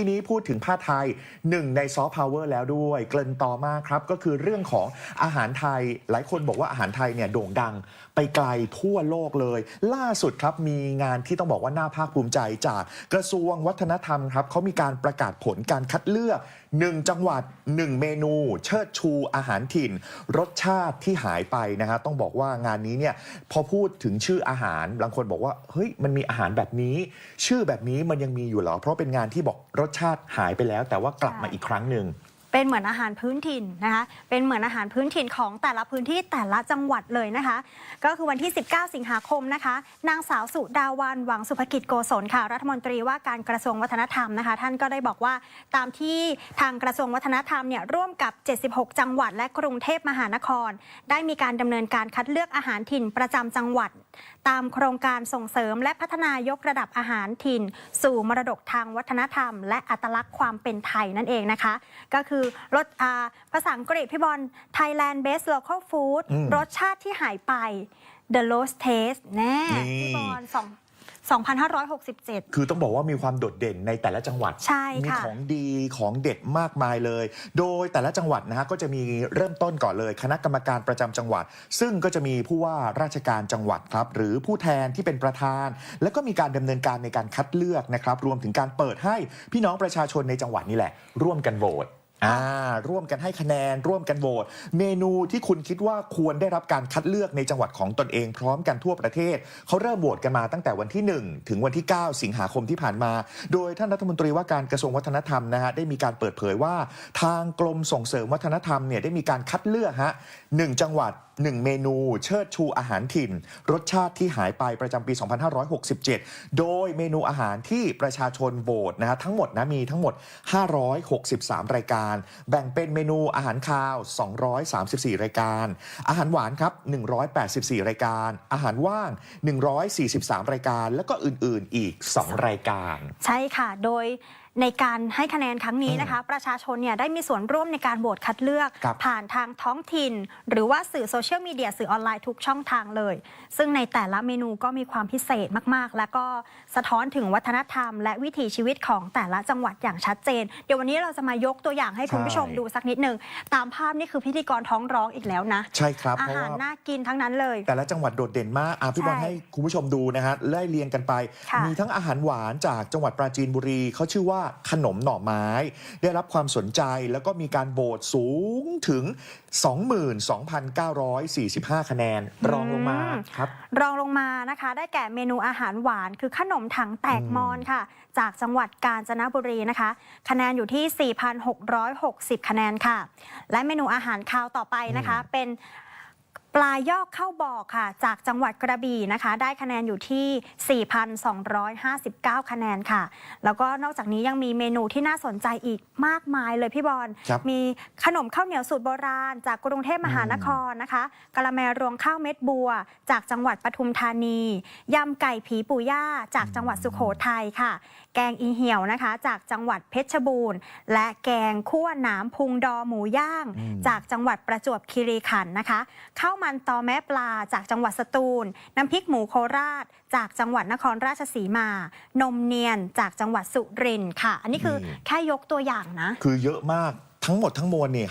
ทีนี้พูดถึงผ้าไทยหนึ่งในซอฟต์พาวเวอร์แล้วด้วย เกริ่นต่อมาครับ ก็คือเรื่องของอาหารไทย หลายคนบอกว่าอาหารไทยเนี่ยโด่งดังไปไกลทั่วโลกเลย ล่าสุดครับมีงานที่ต้องบอกว่าน่าภาคภูมิใจจากกระทรวงวัฒนธรรมครับเขามีการประกาศผลการคัดเลือก1 จังหวัด 1 เมนู เชิดชูอาหารถิ่น รสชาติที่หายไปนะฮะต้องบอกว่างานนี้เนี่ยพอพูดถึงชื่ออาหารบางคนบอกว่าเฮ้ยมันมีอาหารแบบนี้ ชื่อแบบนี้มันยังมีอยู่เหรอ เพราะเป็นงานที่บอกรสชาติหายไปแล้ว แต่ว่ากลับมาอีกครั้งหนึ่ง เป็นเหมือนอาหารพื้นถิ่นนะคะ เป็นเหมือนอาหารพื้นถิ่นของแต่ละพื้นที่แต่ละจังหวัดเลยนะคะ ก็คือวันที่ 19 สิงหาคมนะคะ นางสาวสุดาวันหวังสุภกิจโกศลค่ะ รัฐมนตรีว่าการกระทรวงวัฒนธรรมนะคะ ท่านก็ได้บอกว่าตามที่ทางกระทรวงวัฒนธรรมเนี่ยร่วมกับ 76 จังหวัด และกรุงเทพมหานคร ได้มีการดำเนินการคัดเลือกอาหารถิ่นประจำจังหวัดตามโครงการส่งเสริมและพัฒนายกระดับอาหารถิ่น สู่มรดกทางวัฒนธรรม และอัตลักษณ์ความเป็นไทยนั่นเองนะคะ ก็คือรสอาภาษาอังกฤษพี่บอล Thailand Best Local Food อืมรสชาติที่หายไป The Lost Taste แน่นี่พี่บอลสอง 2,567 คือต้องบอกว่ามีความโดดเด่นในแต่ละจังหวัด ใช่มีค่ะ ของดีของเด็ดมากมายเลย โดยแต่ละจังหวัดนะฮะก็จะมีเริ่มต้นก่อนเลย คณะกรรมการประจำจังหวัด ซึ่งก็จะมีผู้ว่าราชการจังหวัดครับ หรือผู้แทนที่เป็นประธาน แล้วก็มีการดำเนินการในการคัดเลือกนะครับ รวมถึงการเปิดให้พี่น้องประชาชนในจังหวัดนี่แหละ ร่วมกันโหวต อ่าร่วมกันให้คะแนน ร่วมกันโหวตเมนูที่คุณคิดว่าควรได้รับการคัดเลือกในจังหวัดของตนเองพร้อมกันทั่วประเทศ เขาเริ่มโหวตกันมาตั้งแต่วันที่ 1 ถึงวันที่ 9 สิงหาคมที่ผ่านมา โดยท่านรัฐมนตรีว่าการกระทรวงวัฒนธรรมนะฮะได้มีการเปิดเผยว่า ทางกรมส่งเสริมวัฒนธรรมเนี่ยได้มีการคัดเลือกฮะหนึ่งจังหวัด1เมนูเชิดชูอาหารถิ่น รสชาติที่หายไปประจำปี 2567 โดยเมนูอาหารที่ประชาชนโหวตนะฮะทั้งหมดนะมีทั้งหมด 563 รายการแบ่งเป็นเมนูอาหารคาว 234 รายการ อาหารหวานครับ 184 รายการ อาหารว่าง 143 รายการ แล้วก็อื่น ๆ อีก 2 รายการ ใช่ค่ะ โดย ในการให้คะแนนครั้งนี้นะคะ ประชาชนเนี่ยได้มีส่วนร่วมในการโหวตคัดเลือก ครับผ่านทางท้องถิ่น หรือว่าสื่อโซเชียลมีเดียสื่อออนไลน์ทุกช่องทางเลย ซึ่งในแต่ละเมนูก็มีความพิเศษมากๆ แล้วก็สะท้อนถึงวัฒนธรรม และวิถีชีวิตของแต่ละจังหวัดอย่างชัดเจน เดี๋ยววันนี้เราจะมายกตัวอย่างให้คุณผู้ชมใช่ ดูสักนิดหนึ่งตามภาพนี่คือพิธีกรท้องร้องอีกแล้วนะใช่ครับอาเพราะหารว่า น่ากินทั้งนั้นเลย แต่ละจังหวัดโดดเด่นมากอะพี่บอลใช่ให้คุณผู้ชมดูนะฮะไล่เรียงกันไป ค่ะมีทั้งอาหารหวานจากจังหวัดปราจีนบุรีเขาชื่อว่าขนมหน่อไม้ ได้รับความสนใจแล้วก็มีการโหวตสูงถึง 22,945 คะแนน รองลงมาครับ รองลงมานะคะ ได้แก่เมนูอาหารหวาน คือขนมถังแตกมอนค่ะ จากจังหวัดกาญจนบุรีนะคะ คะแนนอยู่ที่ 4,660 คะแนนค่ะ และเมนูอาหารคาวต่อไปนะคะเป็นป ลายอกข้าวบอกค่ะ จากจังหวัดกระบี่นะคะ ได้คะแนนอยู่ที่ 4,259 คะแนนค่ะ แล้วก็นอกจากนี้ยังมีเมนูที่น่าสนใจอีกมากมายเลยพี่บอลครับมีขนมข้าวเหนียวสูตรโบราณ จากกรุงเทพมหานครนะคะกะละแมรวงข้าวเม็ดบัว จากจังหวัดปทุมธานียำไก่ผีปู่ย่าจากจังหวัดสุโขทัยค่ะ แกงอีเหี่ยวนะคะ จากจังหวัดเพชรบูรณ์ และแกงคั่วหนามพุงดอหมูย่าง อืม จากจังหวัดประจวบคีรีขันธ์นะคะข้าวมันตอแม่ปลาจากจังหวัดสตูล น้ำพริกหมูโคราช จากจังหวัดนครราชสีมา นมเนียนจากจังหวัดสุรินทร์ค่ะ อันนี้คือนี่แค่ยกตัวอย่างนะ คือเยอะมาก ทั้งหมดทั้งมวลเนี่ย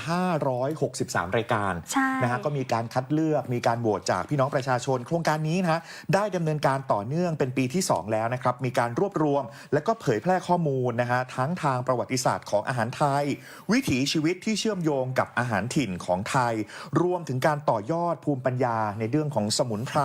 563 รายการใช่นะฮะก็มีการคัดเลือกมีการโหวตจากพี่น้องประชาชน โครงการนี้นะฮะได้ดำเนินการต่อเนื่องเป็นปีที่ 2 แล้วนะครับ มีการรวบรวม และก็เผยแพร่ข้อมูลนะฮะทั้งทางประวัติศาสตร์ของอาหารไทย วิถีชีวิตที่เชื่อมโยงกับอาหารถิ่นของไทย รวมถึงการต่อยอดภูมิปัญญา ในเรื่องของสมุนไพร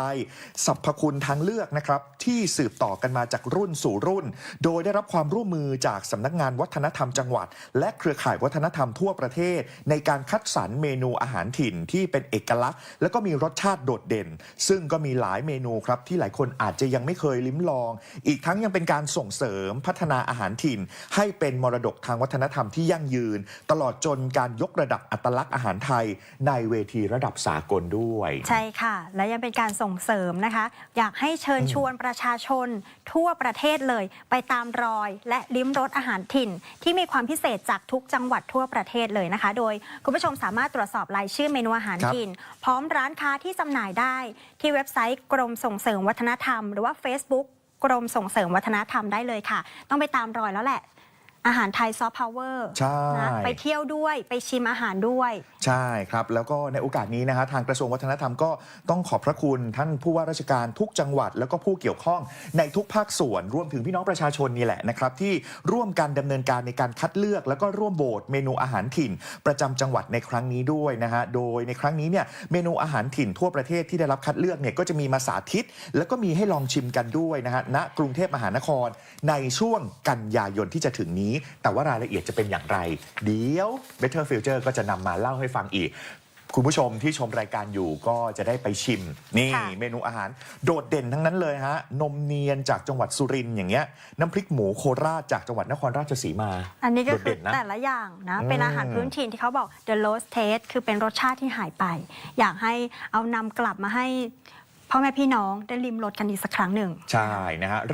สรรพคุณทางเลือกนะครับที่สืบต่อกันมาจากรุ่นสู่รุ่น โดยได้รับความร่วมมือจากสำนักงานวัฒนธรรมจังหวัด และเครือข่ายวัฒนธรรมทั่วั่วประเทศ ในการคัดสรรเมนูอาหารถิ่นที่เป็นเอกลักษณ์ แล้วก็มีรสชาติโดดเด่น ซึ่งก็มีหลายเมนูครับที่หลายคนอาจจะยังไม่เคยลิ้มลอง อีกทั้งยังเป็นการส่งเสริมพัฒนาอาหารถิ่น ให้เป็นมรดกทางวัฒนธรรมที่ยั่งยืน ตลอดจนการยกระดับอัตลักษณ์อาหารไทย ในเวทีระดับสากลด้วย ใช่ค่ะ และยังเป็นการส่งเสริมนะคะ อยากให้เชิญชวนประชาชนทั่วประเทศเลย ไปตามรอย และลิ้มรสอาหารถิ่น ที่มีความพิเศษจากทุกจังหวัดทั่วประเทศเลยนะคะ โดยคุณผู้ชมสามารถตรวจสอบรายชื่อเมนูอาหารครับถิ่นพร้อมร้านค้าที่จำหน่ายได้ ที่เว็บไซต์กรมส่งเสริมวัฒนธรรม หรือว่า Facebook กรมส่งเสริมวัฒนธรรมได้เลยค่ะ ต้องไปตามรอยแล้วแหละ อาหารไทยซอฟต์พาวเวอร์ใช่ นะไปเที่ยวด้วยไปชิมอาหารด้วย ใช่ครับ แล้วก็ในโอกาสนี้นะฮะทางกระทรวงวัฒนธรรมก็ต้องขอบพระคุณท่านผู้ว่าราชการทุกจังหวัด แล้วก็ผู้เกี่ยวข้องในทุกภาคส่วน รวมถึงพี่น้องประชาชนนี่แหละนะครับ ที่ร่วมกันดำเนินการในการคัดเลือก แล้วก็ร่วมโหวตเมนูอาหารถิ่น ประจำจังหวัดในครั้งนี้ด้วยนะฮะโดยในครั้งนี้เนี่ยเมนูอาหารถิ่นทั่วประเทศที่ได้รับคัดเลือกเนี่ยก็จะมีมาสาธิต แล้วก็มีให้ลองชิมกันด้วยนะฮะณกรุงเทพมหานครในช่วงกันยายนที่จะถึงนี้แต่ว่ารายละเอียดจะเป็นอย่างไร เดี๋ยว Better Future ก็จะนำมาเล่าให้ฟังอีก คุณผู้ชมที่ชมรายการอยู่ก็จะได้ไปชิม นี่ค่ะ เมนูอาหาร โดดเด่นทั้งนั้นเลยฮะ นมเนียนจากจังหวัดสุรินทร์อย่างเงี้ยน้ำพริกหมูโคราชจากจังหวัดนครราชสีมา อันนี้ก็โดดคืเด่อนนะแต่ละอย่างนะอืมเป็นอาหารพื้นถิ่นที่เขาบอก the lost taste คือเป็นรสชาติที่หายไป อยากให้เอานำกลับมาให้พ่อแม่พี่น้องได้ริมรสกันอีกสักครั้งหนึ่ง ใช่นะฮะ